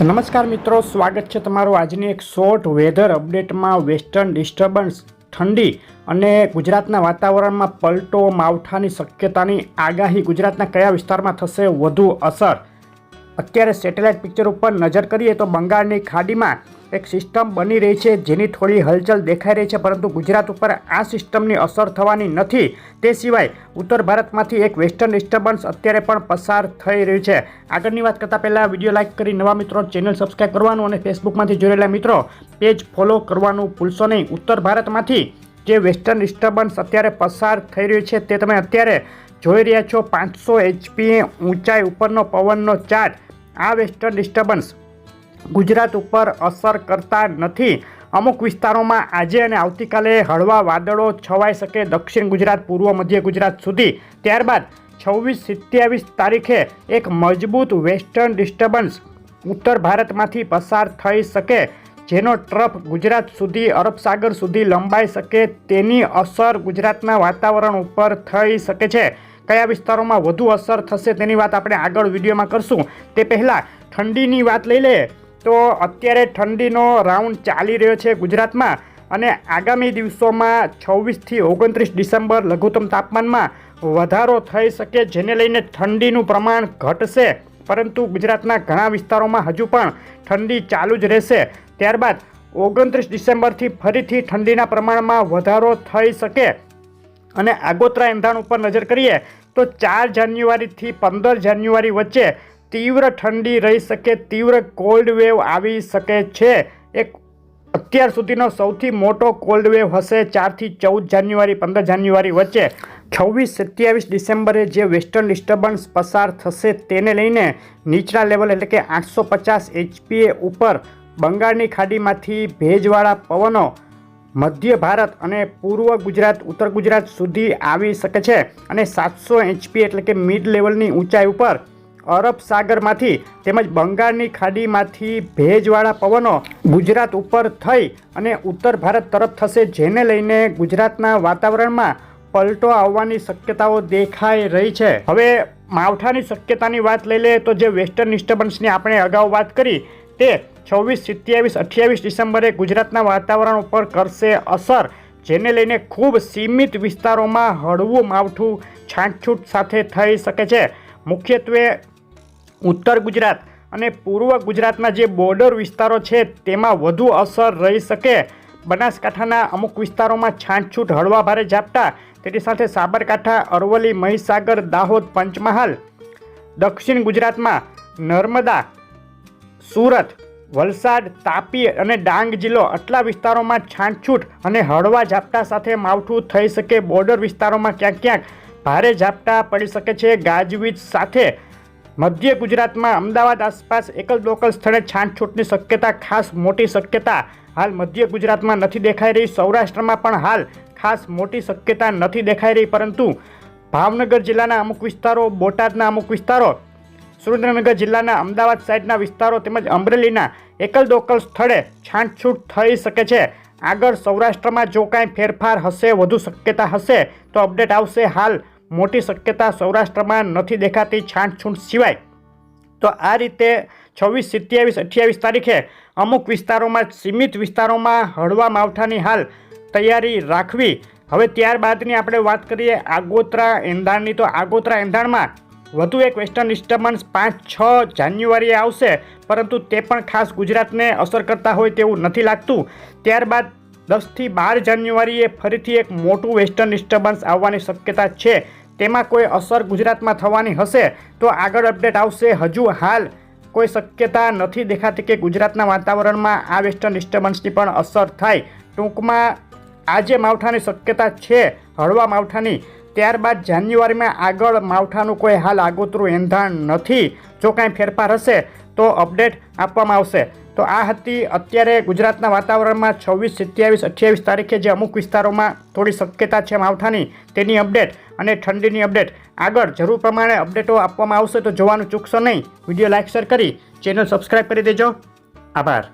નમસ્કાર મિત્રો, સ્વાગત છે તમારું આજની એક શોર્ટ વેધર અપડેટમાં વેસ્ટર્ન ડિસ્ટર્બન્સ ઠંડી અને ગુજરાતના વાતાવરણમાં પલટો, માવઠાની શક્યતાની આગાહી ગુજરાતના કયા વિસ્તારમાં થશે, વધુ અસર? અત્યારે સેટેલાઇટ પિક્ચર ઉપર નજર કરીએ તો બંગાળની ખાડીમાં એક સિસ્ટમ બની રહી છે જેની થોડી હલચલ દેખાઈ રહી છે, પરંતુ ગુજરાત ઉપર આ સિસ્ટમની અસર થવાની નથી. તે સિવાય ઉત્તર ભારતમાંથી એક વેસ્ટર્ન ડિસ્ટર્બન્સ અત્યારે પણ પસાર થઈ રહ્યું છે. આગળની વાત કરતાં પહેલાં વીડિયો લાઇક કરી નવા મિત્રો ચેનલ સબસ્ક્રાઈબ કરવાનું અને ફેસબુકમાંથી જોડેલા મિત્રો પેજ ફોલો કરવાનું ભૂલશો નહીં. ઉત્તર ભારતમાંથી જે વેસ્ટર્ન ડિસ્ટર્બન્સ અત્યારે પસાર થઈ રહ્યું છે તે તમે અત્યારે જોઈ રહ્યા છો પાંચસો એચપી ઊંચાઈ ઉપરનો પવનનો ચાર્ટ આ વેસ્ટર્ન ડિસ્ટર્બન્સ ગુજરાત ઉપર અસર કરતા નથી. અમુક વિસ્તારોમાં આજે અને આવતીકાલે હળવા વાદળો છવાઈ શકે દક્ષિણ ગુજરાત, પૂર્વ મધ્ય ગુજરાત સુધી. ત્યારબાદ છવ્વીસ સત્યાવીસ તારીખે એક મજબૂત વેસ્ટર્ન ડિસ્ટર્બન્સ ઉત્તર ભારતમાંથી પસાર થઈ શકે. જેનો ટ્રફ ગુજરાત સુધી, અરબ સાગર સુધી લંબાઈ શકે તેની અસર ગુજરાતના વાતાવરણ ઉપર થઈ શકે છે. કયા વિસ્તારોમાં વધુ અસર થશે તેની વાત આપણે આગળ વિડીયોમાં કરશું. તે પહેલાં ઠંડીની વાત લઈ લઈએ તો અત્યારે ઠંડીનો રાઉન્ડ ચાલી રહ્યો છે ગુજરાતમાં અને આગામી દિવસોમાં છવ્વીસથી ઓગણત્રીસ ડિસેમ્બર લઘુત્તમ તાપમાનમાં વધારો થઈ શકે જેને લઈને ઠંડીનું પ્રમાણ ઘટશે. પરંતુ ગુજરાતના ઘણા વિસ્તારોમાં હજુ પણ ઠંડી ચાલુ જ રહેશે. ત્યારબાદ ઓગણત્રીસ ડિસેમ્બરથી ફરીથી ઠંડીના પ્રમાણમાં વધારો થઈ શકે અને આગોતરા એંધાણ ઉપર નજર કરીએ તો ચાર જાન્યુઆરીથી પંદર જાન્યુઆરી વચ્ચે તીવ્ર ઠંડી રહી શકે, તીવ્ર કોલ્ડ વેવ આવી શકે છે. એક અત્યાર સુધીનો સૌથી મોટો કોલ્ડ વેવ હશે ચારથી ચૌદ જાન્યુઆરી, પંદર જાન્યુઆરી વચ્ચે. છવ્વીસ સત્યાવીસ ડિસેમ્બરે જે વેસ્ટર્ન ડિસ્ટર્બન્સ પસાર થશે તેને લઈને નીચલા લેવલ એટલે કે આઠસો પચાસ એચપીએ ઉપર બંગાળની ખાડીમાંથી ભેજવાળા પવનો મધ્ય ભારત અને પૂર્વ ગુજરાત, ઉત્તર ગુજરાત સુધી આવી શકે છે અને સાતસો એચપી એટલે કે મિડ લેવલની ઊંચાઈ ઉપર અરબ સાગરમાંથી તેમજ બંગાળની ખાડીમાંથી ભેજવાળા પવનો ગુજરાત ઉપર થઈ અને ઉત્તર ભારત તરફ થશે, જેને લઈને ગુજરાતના વાતાવરણમાં પલટો આવવાની શક્યતાઓ દેખાઈ રહી છે. હવે માવઠાની શક્યતાની વાત લઈ લઈએ તો જે વેસ્ટર્ન ડિસ્ટર્બન્સની આપણે અગાઉ વાત કરી તે છવ્વીસ, સત્યાવીસ, અઠ્યાવીસ ડિસેમ્બરે ગુજરાતના વાતાવરણ ઉપર કરશે અસર, જેને લઈને ખૂબ સીમિત વિસ્તારોમાં હળવું માવઠું છાંટછૂટ સાથે થઈ શકે છે. મુખ્યત્વે ઉત્તર ગુજરાત અને પૂર્વ ગુજરાતના જે બોર્ડર વિસ્તારો છે, તેમાં વધુ અસર રહી શકે. બનાસકાંઠાના અમુક વિસ્તારોમાં છાંટછૂટ હળવા ભારે ઝાપટા, તેની સાથે સાબરકાંઠા, અરવલ્લી, મહીસાગર, દાહોદ, પંચમહાલ. દક્ષિણ ગુજરાતમાં નર્મદા, સુરત વલસાડ, તાપી અને ડાંગ જિલ્લો આટલા વિસ્તારોમાં છાંટછૂટ અને હળવા ઝાપટા સાથે માવઠું થઈ શકે બોર્ડર વિસ્તારોમાં ક્યાંક ક્યાંક ભારે ઝાપટા પડી શકે છે ગાજવીજ સાથે. મધ્ય ગુજરાતમાં અમદાવાદ આસપાસ એકલ લોકલ સ્થળે છાંટછૂટની શક્યતા, ખાસ મોટી શક્યતા હાલ મધ્ય ગુજરાતમાં નથી દેખાઈ રહી. સૌરાષ્ટ્રમાં પણ હાલ ખાસ મોટી શક્યતા નથી દેખાઈ રહી, પરંતુ ભાવનગર જિલ્લાના અમુક વિસ્તારો, બોટાદના અમુક વિસ્તારો સુરેન્દ્રનગર જિલ્લાના અમદાવાદ સાઈડના વિસ્તારો તેમજ અમરેલીના એકલ દોકલ સ્થળે છાંટછૂટ થઈ શકે છે. આગળ સૌરાષ્ટ્રમાં જો કાંઈ ફેરફાર હશે, વધુ શક્યતા હશે, તો અપડેટ આવશે. હાલ મોટી શક્યતા સૌરાષ્ટ્રમાં નથી દેખાતી છાંટછૂટ સિવાય. તો આ રીતે છવ્વીસ, સત્યાવીસ, અઠ્યાવીસ તારીખે અમુક વિસ્તારોમાં સીમિત વિસ્તારોમાં હળવા માવઠાની હાલ તૈયારી રાખવી. હવે ત્યારબાદની આપણે વાત કરીએ આગોતરા એંધાણની. તો આગોતરા એંધાણમાં વધુ એક વેસ્ટર્ન ડિસ્ટર્બન્સ પાંચ છ જાન્યુઆરીએ આવશે, પરંતુ તે પણ ખાસ ગુજરાતને અસર કરતા હોય તેવું નથી લાગતું. ત્યારબાદ દસથી બાર જાન્યુઆરીએ ફરીથી એક મોટું વેસ્ટર્ન ડિસ્ટર્બન્સ આવવાની શક્યતા છે. તેમાં કોઈ અસર ગુજરાતમાં થવાની હશે તો આગળ અપડેટ આવશે. હજુ હાલ કોઈ શક્યતા નથી દેખાતી કે ગુજરાતના વાતાવરણમાં આ વેસ્ટર્ન ડિસ્ટર્બન્સની પણ અસર થાય. ટૂંકમાં આજે માવઠાની શક્યતા છે, હળવા માવઠાની. ત્યારબાદ જાન્યુઆરીમાં આગળ માવઠાનું કોઈ હાલ આગોતરું એંધાણ નથી. જો કાંઈ ફેરફાર હશે તો અપડેટ આપવામાં આવશે. તો આ હતી અત્યારે ગુજરાતના વાતાવરણમાં છવ્વીસ, સત્યાવીસ, અઠ્યાવીસ તારીખે જે અમુક વિસ્તારોમાં થોડી શક્યતા છે માવઠાની, તેની અપડેટ અને ઠંડીની અપડેટ. આગળ જરૂર પ્રમાણે અપડેટો આપવામાં આવશે તો જોવાનું ચૂકશો નહીં. વીડિયો લાઇક શેર કરી ચેનલ સબસ્ક્રાઈબ કરી દેજો. આભાર.